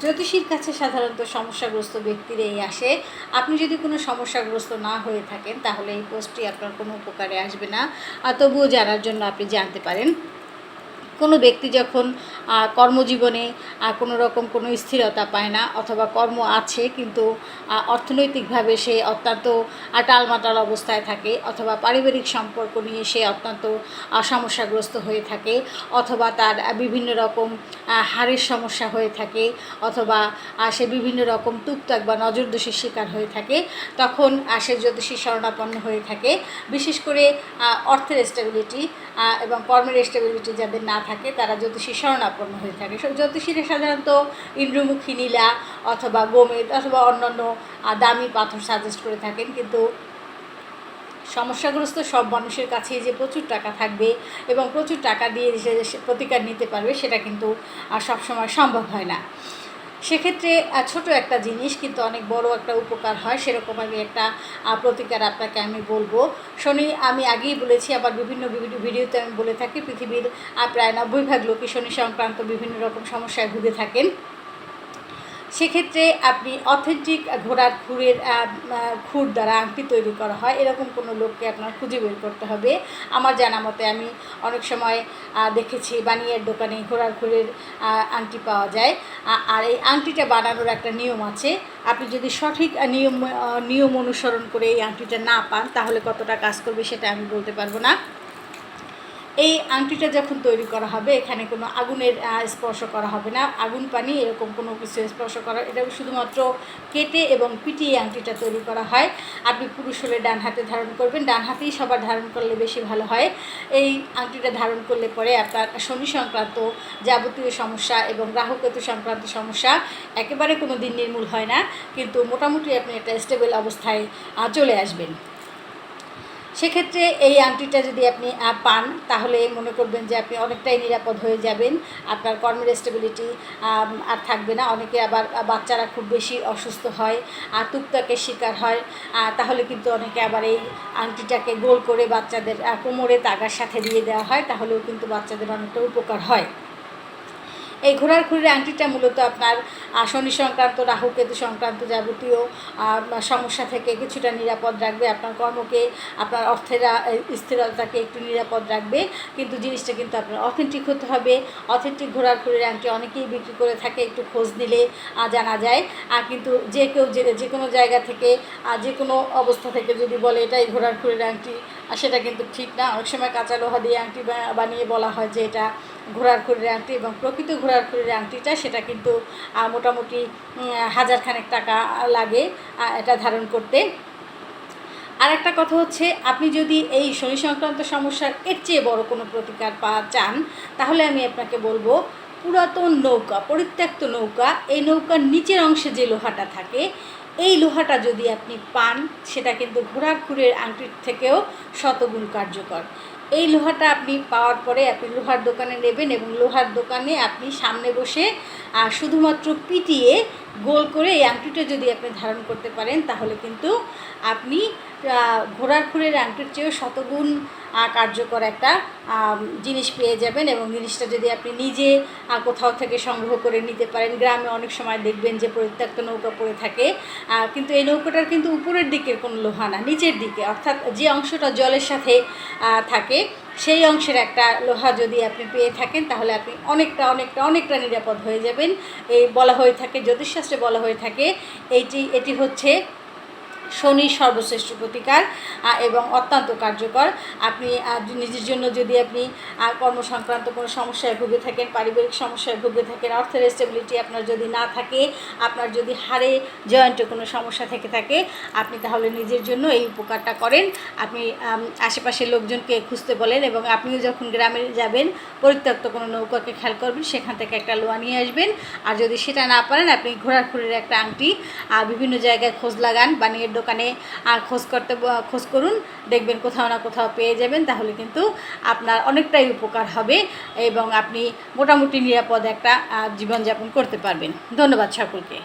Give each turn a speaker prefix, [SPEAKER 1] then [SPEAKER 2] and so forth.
[SPEAKER 1] জ্যোতিষীর কাছে সাধারণত সমস্যাগ্রস্ত ব্যক্তিরাই আসে। আপনি যদি কোনো সমস্যাগ্রস্ত না হয়ে থাকেন, তাহলে এই পোস্টটি আপনার কোনো উপকারে আসবে না। তবুও জানার জন্য আপনি জানতে পারেন। কোনো ব্যক্তি যখন কর্মজীবনে কোনো রকম কোনো স্থিরতা পায় না অথবা কর্ম আছে কিন্তু অর্থনৈতিকভাবে সে অত্যন্ত টালমাটাল অবস্থায় থাকে অথবা পারিবারিক সম্পর্ক নিয়ে সে অত্যন্ত সমস্যাগ্রস্ত হয়ে থাকে অথবা তার বিভিন্ন রকম হাড়ের সমস্যা হয়ে থাকে অথবা সে বিভিন্ন রকম টুকটাক বা নজরদোষের শিকার হয়ে থাকে, তখন সে জ্যোতিষী শরণাপন্ন হয়ে থাকে। বিশেষ করে অর্থের স্টেবিলিটি এবং কর্মের স্টেবিলিটি যাদের না থাকে তারা জ্যোতিষী শরণাপন্ন হয়ে থাকে। জ্যোতিষীরা সাধারণত ইন্দ্রমুখী, নীলা অথবা গোমেদ অথবা অন্যান্য দামি পাথর সাজেস্ট করে থাকেন। কিন্তু সমস্যাগ্রস্ত সব মানুষের কাছে যে প্রচুর টাকা থাকবে এবং প্রচুর টাকা দিয়ে সে প্রতিকার নিতে পারবে, সেটা কিন্তু সবসময় সম্ভব হয় না। সেক্ষেত্রে ছোট একটা জিনিস কিন্তু অনেক বড় একটা উপকার হয়, সেরকম আমি একটা প্রতিকার আপনাকে আমি বলব। শনি, আমি আগেই বলেছি, আবার বিভিন্ন বিভিন্ন ভিডিওতে আমি বলে থাকি, পৃথিবীর প্রায় নব্বই ভাগ লোকই শনি সংক্রান্ত বিভিন্ন রকম সমস্যায় ভুগে থাকেন। সেক্ষেত্রে আপনি অথেন্টিক ঘোড়ার খুরের খুর দ্বারা আংটি তৈরি করা হয়। এরকম কোনো লোককে আপনার খুঁজে বের করতে হবে। আমার জানা মতে আমি অনেক সময় দেখেছি বানিয়ার দোকানে ঘোড়ার খুরের আংটি পাওয়া যায়। আর এই আংটিটা বানানোর একটা নিয়ম আছে। আপনি যদি সঠিক নিয়ম নিয়ম অনুসরণ করে এই আংটিটা না পান, তাহলে কতটা কাজ করবে সেটা আমি বলতে পারব না। এই আংটিটা যখন তৈরি করা হবে, এখানে কোনো আগুনের স্পর্শ করা হবে না। আগুন, পানি এরকম কোনো কিছু স্পর্শ করা এটা শুধুমাত্র কেটে এবং পিটিয়ে আংটিটা তৈরি করা হয়। আপনি পুরুষ হলে ডান হাতে ধারণ করবেন। ডান হাতেই সবার ধারণ করলে বেশি ভালো হয়। এই আংটিটা ধারণ করলে পরে আপনার শনি সংক্রান্ত যাবতীয় সমস্যা এবং রাহুকেতু সংক্রান্ত সমস্যা একেবারে কোনো দিন নির্মূল হয় না। কিন্তু মোটামুটি আপনি একটা স্টেবল অবস্থায় চলে আসবেন। সেক্ষেত্রে এই আংটিটা যদি আপনি পান, তাহলে মনে করবেন যে আপনি অনেকটাই নিরাপদ হয়ে যাবেন। আপনার কর্মের স্টেবিলিটি আর থাকবে না। অনেকে আবার বাচ্চারা খুব বেশি অসুস্থ হয়, আর টুকটাকের শিকার হয় তাহলে কিন্তু অনেকে আবার এই আংটিটাকে গোল করে বাচ্চাদের কোমরে তাগার সাথে দিয়ে দেওয়া হয়, তাহলেও কিন্তু বাচ্চাদের অনেকটা উপকার হয়। এই ঘোড়ার খুঁড়ির আংটিটা মূলত আপনার শনি সংক্রান্ত রাহু কেতু সংক্রান্ত যাবতীয় সমস্যা থেকে কিছুটা নিরাপদ রাখবে আপনার কর্মকে আপনার অর্থের স্থিরতাকে একটু নিরাপদ রাখবে। কিন্তু জিনিসটা কিন্তু আপনার অথেন্টিক হতে হবে। অথেন্টিক ঘোড়ার খুঁড়ির আংটি অনেকেই বিক্রি করে থাকে একটু খোঁজ আহ, জানা যায়। আর কিন্তু যে কেউ যে যে কোনো জায়গা থেকে আহ, যে কোনো অবস্থা থেকে যদি বলে এটাই ঘোড়ার খুঁড়ির আংটি আর সেটা কিন্তু ঠিক না। অনেক সময় কাঁচা লোহা দিয়ে আংটি বানিয়ে বলা হয় যে এটা ঘোড়ার খুঁড়ির আংটি এবং প্রকৃত ঘোড়ার খুঁড়ির আংটিটা সেটা কিন্তু মোটামুটি উম, হাজার খানেক টাকা লাগে এটা ধারণ করতে। আর একটা কথা হচ্ছে আপনি যদি এই শনি সংক্রান্ত সমস্যার এর চেয়ে বড় কোনো প্রতিকার পা চান তাহলে আমি আপনাকে বলব পুরাতন নৌকা পরিত্যক্ত নৌকা এই নৌকার নিচের অংশে যে লোহাটা থাকে এই লোহাটা যদি আপনি পান সেটা কিন্তু ঘোড়ার খুঁড়ের আংটির থেকেও শতগুণ কার্যকর। এই লোহাটা আপনি পাওয়ার পরে আপনি লোহার দোকানে নেবেন এবং লোহার দোকানে আপনি সামনে বসে শুধুমাত্র পিটিয়ে গোল করে এই আংটিটা যদি আপনি ধারণ করতে পারেন, তাহলে কিন্তু আপনি ঘোড়ার খুঁড়ের আংটির চেয়েও শতগুণ কার্যকর একটা জিনিস পেয়ে যাবেন এবং জিনিসটা যদি আপনি নিজে কোথাও থেকে সংগ্রহ করে নিতে পারেন, গ্রামে অনেক সময় দেখবেন যে পরিত্যক্ত নৌকা পড়ে থাকে কিন্তু এই নৌকাটার কিন্তু উপরের দিকের কোনো লোহা না, নিচের দিকে, অর্থাৎ যে অংশটা জলের সাথে থাকে সেই অংশের একটা লোহা যদি আপনি পেয়ে থাকেন, তাহলে আপনি অনেকটা অনেকটা অনেকটা নিরাপদ হয়ে যাবেন। এই বলা হয়ে থাকে, জ্যোতিষশাস্ত্রে বলা হয়ে থাকে, এইটি, এটি হচ্ছে শনির সর্বশ্রেষ্ঠ প্রতিকার এবং অত্যন্ত কার্যকর। আপনি নিজের জন্য যদি আপনি আহ, কর্মসংক্রান্ত কোনো সমস্যায় ভুগে থাকেন পারিবারিক সমস্যায় ভুগে থাকেন অর্থের স্টেবিলিটি আপনার যদি না থাকে আপনার যদি হাড়ে জয়েন্টে কোনো সমস্যা থেকে থাকে আপনি তাহলে নিজের জন্য এই উপকারটা করেন। আপনি আশেপাশের লোকজনকে খুঁজতে বলেন এবং আপনিও যখন গ্রামে যাবেন পরিত্যক্ত কোনো নৌকাকে খেয়াল করবেন সেখান থেকে একটা লোয়া নিয়ে আসবেন। আর যদি সেটা না পারেন আপনি ঘোড়ার খুঁড়ের একটা আংটি বিভিন্ন জায়গায় খোঁজ লাগান বানিয়ের দোকানে খোঁজ করতে, খোঁজ করুন, দেখবেন কোথাও না কোথাও পেয়ে যাবেন, তাহলে কিন্তু আপনার অনেকটাই উপকার হবে এবং আপনি মোটামুটি নিরাপদ একটা জীবনযাপন করতে পারবেন। ধন্যবাদ সকলকে।